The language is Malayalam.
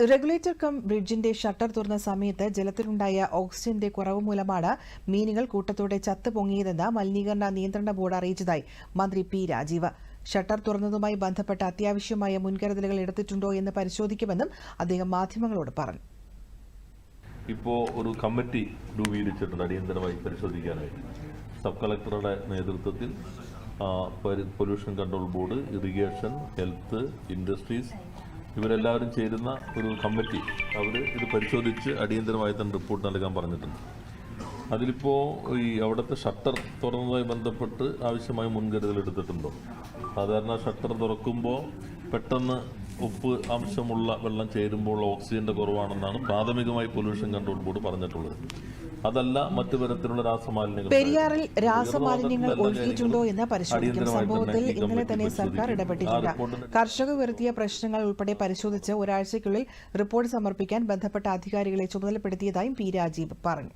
റെഗുലേറ്റർ കം ബ്രിഡ്ജിന്റെ ഷട്ടർ തുറന്ന സമയത്ത് ജലത്തിലുണ്ടായ ഓക്സിജന്റെ കുറവ് മൂലമാണ് മീനുകൾ കൂട്ടത്തോടെ ചത്തു പൊങ്ങിയതെന്ന് മലിനീകരണ നിയന്ത്രണ ബോർഡ് അറിയിച്ചതായി മന്ത്രി പി രാജീവ്. ഷട്ടർ തുറന്നതുമായി ബന്ധപ്പെട്ട അത്യാവശ്യമായ മുൻകരുതലുകൾ എടുത്തിട്ടുണ്ടോ എന്ന് പരിശോധിക്കുമെന്നും അദ്ദേഹം മാധ്യമങ്ങളോട് പറഞ്ഞു. ഇപ്പോൾ ഒരു കമ്മിറ്റി രൂപീകരിച്ചിട്ടുണ്ട് അടിയന്തരമായി പരിശോധിക്കാനായിട്ട്. സബ് കളക്ടറുടെ നേതൃത്വത്തിൽ pollution control board irrigation health industries ഇവരെല്ലാവരും ചേരുന്ന ഒരു കമ്മിറ്റി അവർ ഇത് പരിശോധിച്ച് അടിയന്തരമായി തന്നെ റിപ്പോർട്ട് നൽകാൻ പറഞ്ഞിട്ടുണ്ട്. അതിലിപ്പോൾ ഈ അവിടുത്തെ ഷട്ടർ തുറന്നതുമായി ബന്ധപ്പെട്ട് ആവശ്യമായ മുൻകരുതൽ എടുത്തിട്ടുണ്ടോ? സാധാരണ ഷട്ടർ തുറക്കുമ്പോൾ പെട്ടെന്ന് ഉപ്പ് അംശമുള്ള വെള്ളം ചേരുമ്പോൾ ഓക്സിജന്റെ കുറവാണെന്നാണ് പ്രാഥമികമായി പൊല്യൂഷൻ കൺട്രോൾ ബോർഡ് പറഞ്ഞിട്ടുള്ളത്. അതല്ല മറ്റു തരത്തിലുള്ള രാസമാലിന്യങ്ങൾ. പെരിയാറിൽ രാസമാലിന്യങ്ങൾ ഒഴുകിയിട്ടുണ്ടോ എന്ന് പരിശോധിക്കുന്ന പരിശോധിക്കും സംഭവത്തിൽ ഇന്നലെ തന്നെ സർക്കാർ ഇടപെട്ടിട്ടുണ്ട് കർഷകർ ഉയർത്തിയ പ്രശ്നങ്ങൾ ഉൾപ്പെടെ പരിശോധിച്ച് ഒരാഴ്ചയ്ക്കുള്ളിൽ റിപ്പോർട്ട് സമർപ്പിക്കാൻ ബന്ധപ്പെട്ട അധികാരികളെ ചുമതലപ്പെടുത്തിയതായും പി രാജീവ് പറഞ്ഞു.